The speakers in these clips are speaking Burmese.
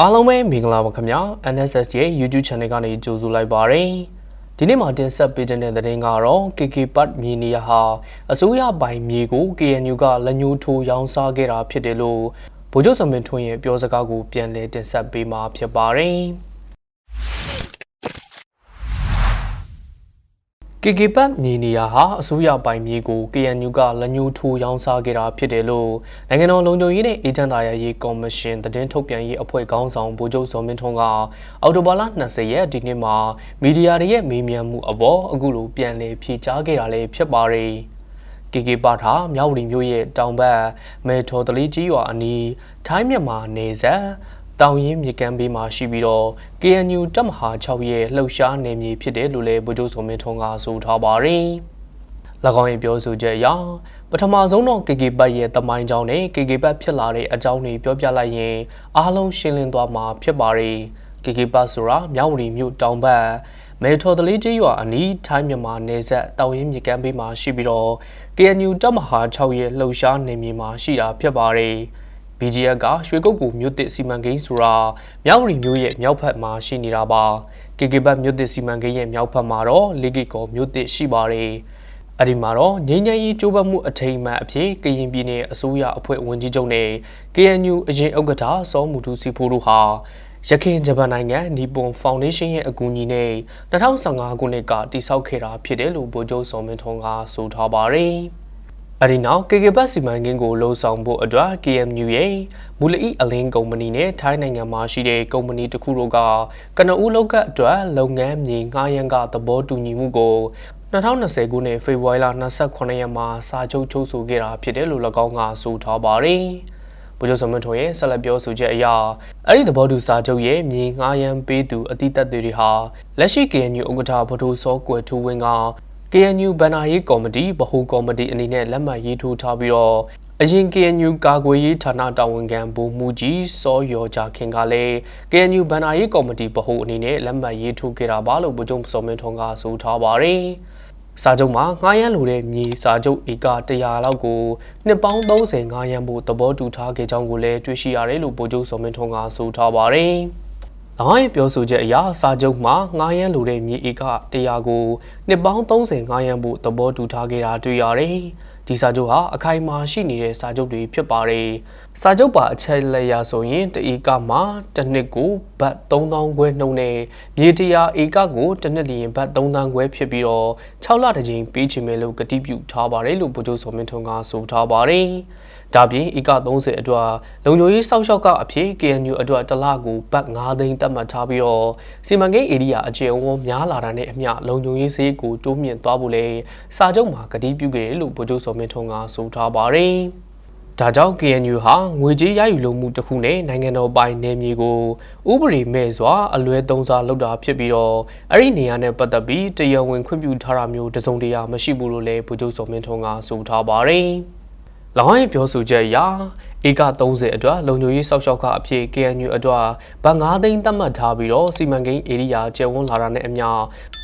အားလုံးပဲမင်္ဂလာပါခင်ဗျာ NSS ရဲ့ YouTube Channel ကနေကြိုဆိုလိုက်ပါရစေဒီနေ့မှာတင်ဆက်ပေးခြင်းတဲ့သတင်းကတော့ KK Park မြေနေရာဟာအစိုးရပိုင်မြေကို KNU ကလက်ညှိုးထိုးရောင်းစားခဲ့တာဖြစ်တယ်လို့ဗိုလ်ချုပ်စံမင်းထွန်းရဲ့ပြောစကားကိုပြန်လည်တင်ဆက်ပေးမှာဖြစ်ပါတယ် KK ပတ်မြေနေရာဟာအစိုးရပိုင်မြေကို KNU ကလက်ညှိုးထိုးရောင်းစားခဲ့တာဖြစ်တယ်လို့နိုင်ငံတော်လုံခြုံရေးနဲ့အေဂျင့်တာရေးကော်မရှင်သတင်းထုတ်ပြန်ရေးအဖွဲ့ခေါင်းဆောင်ဗိုလ်ချုပ်စောမင်းထွန်းကအော်တိုဘာလ20ရက်ဒီနေ့မှာမီဒီယာတွေရဲ့မေးမြန်းမှုအပေါ်အခုလိုပြန်လည်ဖြေကြားခဲ့တာလည်းဖြစ်ပါတယ်။ KK ပါထာမြောက်ဝတီမြို့ရဲ့တောင်ဘက်မဲထော်တလီကြီးရွာအနီးထိုင်းမြန်မာနေဆက် တောင်ရင်မြေကမ်းဘေးမှာရှိပြီးတော့ KNU တပ်မဟာ6ရဲ့လှုပ်ရှားနေမြေဖြစ်တယ်လို့လည်းဗိုလ်ချုပ်စောမင်းထွန်းကဆိုထားပါတယ်။၎င်းရဲ့ပြောဆိုချက်အရပထမဆုံးတော့ KK ဘတ်ရဲ့တမိုင်းကြောင်းနဲ့ KK ဘတ်ဖြစ်လာတဲ့အကြောင်းတွေပြောပြလိုက်ရင်အားလုံးရှင်းလင်းသွားမှာဖြစ်ပါတယ်။ KK ဘတ်ဆိုတာမြောက်ဝတီမြို့တောင်ဘက်မဲထော်တလေးကြီးရွာအနီးထိုင်းမြန်မာနယ်စပ်တောင်ရင်မြေကမ်းဘေးမှာရှိပြီးတော့ KNU တပ်မဟာ6ရဲ့လှုပ်ရှားနေမြေမှာရှိတာဖြစ်ပါတယ်။ BGF ကရွှေကုတ်ကူမြို့တစ်စီမံကိန်းဆိုတာမြောက်ဝတီမြို့ရဲ့မြောက်ဘက်မှာရှိနေတာပါ KK ဘတ်မြို့တစ်စီမံကိန်းရဲ့မြောက်ဘက်မှာတော့လေကီကောမြို့တစ်ရှိပါတယ်အဲ့ဒီမှာတော့ငင်းငယ်ရေးကျိုးပတ်မှုအထိမ်းအမှတ်အဖြစ်ကရင်ပြည်နယ်အစိုးရအဖွဲ့ဝင်ကြီးချုပ်နဲ့ KNU အရင်ဥက္ကဋ္ဌစောမူတူစီဖိုးတို့ဟာရခိုင်ဂျပန်နိုင်ငံနီပွန်ဖောင်ဒေးရှင်းရဲ့အကူအညီနဲ့2015ခုနှစ်ကတည်ဆောက်ခဲ့တာဖြစ်တယ်လို့ဗိုလ်ချုပ်စောမင်းထွန်းကဆိုထားပါတယ်။ အဲဒီနောက် KK ဘတ်စီမံကိန်းကိုလှုံ့ဆော်ဖို့အတွက် KMU ရဲ့မူလအီအလင်းကုမ္ပဏီနဲ့ထိုင်းနိုင်ငံမှာရှိတဲ့ကုမ္ပဏီတစ်ခုတို့ကကနဦးလောက်ကအတွက်လုပ်ငန်းမြေငှားရမ်းကသဘောတူညီမှုကို2020ခုနှစ်ဖေဖော်ဝါရီလ28ရက်မှာစာချုပ်ချုပ်ဆိုခဲ့တာဖြစ်တယ်လို့၎င်းကဆိုထားပါတယ်။ဗိုလ်ချုပ်စမထွန်းရဲ့ဆက်လက်ပြောဆိုချက်အရအဲ့ဒီသဘောတူစာချုပ်ရဲ့မြေငှားရမ်းပေးသူအတိတ်တွေဟာလက်ရှိ KNU ဥက္ကဋ္ဌဗဒိုစောကွယ်ထူးဝင်းက KNU ဗန်နာရေးကော်မတီဗဟိုကော်မတီအနေနဲ့လက်မှတ်ရေးထိုးထားပြီးတော့အရင် KNU ကာကွယ်ရေးဌာနတာဝန်ခံဗိုလ်မှူးကြီးစောရော်ကြခင်ကလည်း KNU ဗန်နာရေးကော်မတီဗဟိုအနေနဲ့လက်မှတ်ရေးထိုးခဲ့တာပါလို့ဗိုလ်ချုပ်စောမင်းထွန်းကဆိုထားပါတယ်။စာချုပ်မှာငှားရမ်းလိုတဲ့မြေစာချုပ်ဧက100လောက်ကိုနှစ်ပေါင်း30ငှားရမ်းဖို့သဘောတူထားခဲ့ကြောင်းကိုလည်းတွေ့ရှိရတယ်လို့ဗိုလ်ချုပ်စောမင်းထွန်းကဆိုထားပါတယ်။။၎ င်းရဲ့ပြောဆိုချက်အရစာချုပ်မှာငားရမ်းလိုတဲ့မြေဧက100ကိုနှစ်ပေါင်း30ငားရမ်းဖို့သဘောတူထားခဲ့တာတွေ့ရတယ်။ဒီစာချုပ်ဟာအခိုင်အမာရှိနေတဲ့စာချုပ်တွေဖြစ်ပါတယ်။စာချုပ်ပါအချက်လက်ရဆိုရင်တဧကမှာတစ်နှစ်ကိုဘတ်3000ခွဲနှုန်းနဲ့မြေတရာဧကကိုတစ်နှစ်လျင်ဘတ်3000ခွဲဖြစ်ပြီးတော့6လတစ်ကြိမ်ပေးချင်မယ်လို့ကတိပြုထားပါတယ်လို့ဗိုလ်ချုပ်စောမင်းထွန်းကဆိုထားပါတယ်။ ဒါပြင်ဧက30အတွက်လုံခြုံရေးစောက်ရှောက်ကအဖြစ် KNU အတွက်တစ်လကိုဘတ်9သိန်းသတ်မှတ်ထားပြီးတော့စီမံကိန်းဧရိယာအကျယ်ဝန်းများလာတာနဲ့အမျှလုံခြုံရေးစည်းကိုတိုးမြင့်သွားဖို့လဲစာချုပ်မှာကတိပြုခဲ့တယ်လို့ဗိုလ်ချုပ်စောမင်းထွန်းကဆိုထားပါတယ်။ဒါကြောင့် KNU ဟာငွေကြေးရယူလိုမှုတစ်ခုနဲ့နိုင်ငံတော်ပိုင်နယ်မြေကိုဥပဒေမဲ့စွာအလွဲသုံးစားလုပ်တာဖြစ်ပြီးတော့အဲ့ဒီနေရာနဲ့ပတ်သက်ပြီးတရားဝင်ခွင့်ပြုထားတာမျိုးတစုံတရာမရှိဘူးလို့လည်းဗိုလ်ချုပ်စောမင်းထွန်းကဆိုထားပါတယ်။။၎ င်းရဲ့ပြောဆိုချက်အရဧက30အတွက်လုံခြုံရေးစောက်ရှောက်ကအဖြစ် KNU အတွက်ဗတ်9သိန်းသတ်မှတ်ထားပြီးတော့စီမံကိန်းဧရိယာကျယ်ဝန်းလာတာနဲ့အမျှ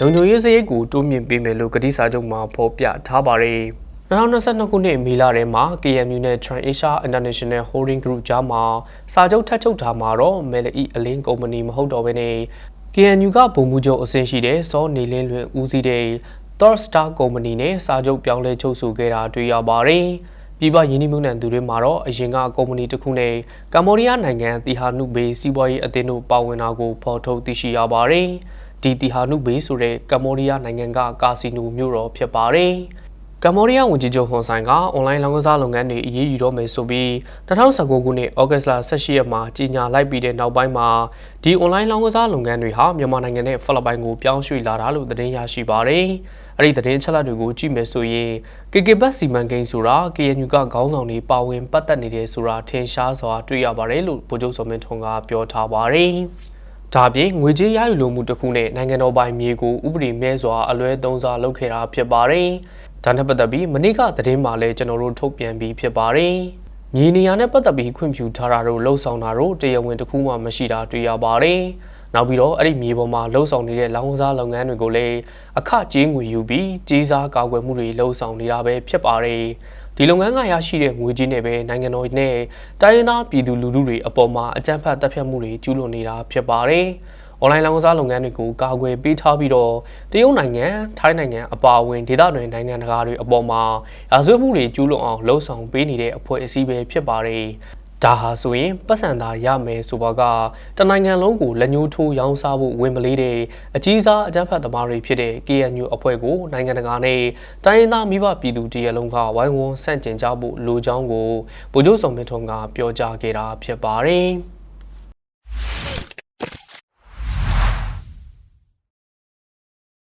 လုံခြုံရေးစရိတ်ကိုတိုးမြင့်ပေးမယ်လို့ကတိစာချုပ်မှာဖော်ပြထားပါတယ်။2022ခုနှစ်မေလထဲမှာ KMU နဲ့ TransAsia International Holding Group ကြားမှာစာချုပ်ထပ်ချုပ်ထားမှာတော့မယ်လီအလင်းကုမ္ပဏီမဟုတ်တော့ဘဲနဲ့ KNU ကဗိုလ်မှူးချုပ်အဆင့်ရှိတဲ့စောနေလင်းလွင်ဦးစီးတဲ့ Thor Star ကုမ္ပဏီနဲ့စာချုပ်ပြောင်းလဲချုပ်ဆိုခဲ့တာတွေ့ရပါတယ်။ ပြည်ပယင်းနှိမ့်မှုနံသူတွေမှာတော့အရင်ကကုမ္ပဏီတစ်ခုနဲ့ကမ္ဘောဒီးယားနိုင်ငံတီဟာနုဘေးစီးပွားရေးအသင်းတို့ပါဝင်တာကိုဖော်ထုတ်သိရှိရပါတယ်။ဒီတီဟာနုဘေးဆိုတဲ့ကမ္ဘောဒီးယားနိုင်ငံကကာစီနိုမြို့တော်ဖြစ်ပါတယ်။ကမ္ဘောဒီးယားဝန်ကြီးချုပ်ဟွန်ဆိုင်ကအွန်လိုင်းလောင်းကစားလုပ်ငန်းတွေအရေးယူတော့မယ်ဆိုပြီး2019ခုနှစ်ဩဂတ်လ18ရက်မှာကြီးညာလိုက်ပြီးတဲ့နောက်ပိုင်းမှာဒီအွန်လိုင်းလောင်းကစားလုပ်ငန်းတွေဟာမြန်မာနိုင်ငံနဲ့ဖိလစ်ပိုင်ကိုပြောင်းရွှေ့လာတာလို့သတင်းရရှိပါတယ်။ အဲ့ဒီသတင်းချက်လက်တွေကိုကြည့်မယ်ဆိုရင် KK ဘတ်စီမံကိန်းဆိုတာ KNU ကခေါင်းဆောင်တွေပါဝင်ပတ်သက်နေတယ်ဆိုတာထင်ရှားစွာတွေ့ရပါတယ်လို့ဗိုလ်ချုပ်စောမင်းထွန်းကပြောထားပါတယ်။ဒါပြင်ငွေကြေးရယူလိုမှုတစ်ခုနဲ့နိုင်ငံတော်ပိုင်မြေကိုဥပဒေမဲစွာအလွဲသုံးစားလုပ်ခဲ့တာဖြစ်ပါတယ်။ဒါနဲ့ပတ်သက်ပြီးမနေ့ကသတင်းမှာလည်းကျွန်တော်တို့ထုတ်ပြန်ပြီးဖြစ်ပါတယ်။မြေနေရာနဲ့ပတ်သက်ပြီးခွင့်ပြုထားတာတို့လှုပ်ဆောင်တာတို့တရားဝင်တစ်ခုမှမရှိတာတွေ့ရပါတယ်။ နောက်ပြီးတော့အဲ့ဒီမြေပေါ်မှာလှုပ်ဆောင်နေတဲ့လောင်စားလုပ်ငန်းတွေကိုလည်းအခကြေးငွေယူပြီးကြေးစားကာကွယ်မှုတွေလှုပ်ဆောင်နေတာပဲဖြစ်ပါတယ်ဒီဒီလုပ်ငန်းကရရှိတဲ့ငွေကြေးနဲ့ပဲနိုင်ငံတော်နဲ့တိုင်းရင်းသားပြည်သူလူထုတွေအပေါ်မှာအကြမ်းဖက်တပ်ဖြတ်မှုတွေကျူးလွန်နေတာဖြစ်ပါတယ်။ online လောင်းကစားလုပ်ငန်းတွေကိုကာကွယ်ပေးထားပြီးတော့တရုတ်နိုင်ငံထိုင်းနိုင်ငံအပါအဝင်ဒေသတွင်နိုင်ငံတကာတွေအပေါ်မှာရာဇဝတ်မှုတွေကျူးလွန်အောင်လှုံ့ဆော်ပေးနေတဲ့အဖွဲ့အစည်းပဲဖြစ်ပါတယ်။ ဒါဟာဆိုရင်ပတ်စံသာရမယ်ဆိုပါကတနိုင်ငံလုံးကိုလက်ညှိုးထိုးရောင်းစားဖို့ဝင်မလေးတဲ့အကြီးစားအကြမ်းဖက်သမားတွေဖြစ်တဲ့ KNU အဖွဲ့ကိုနိုင်ငံတကာနဲ့တိုင်းရင်းသားမိဘပြည်သူတရလုံးကဝိုင်းဝန်းဆန့်ကျင်ကြဖို့လိုကြောင်းကိုဗိုလ်ချုပ်စော်မင်းထွန်းကပြောကြားခဲ့တာဖြစ်ပါတယ်။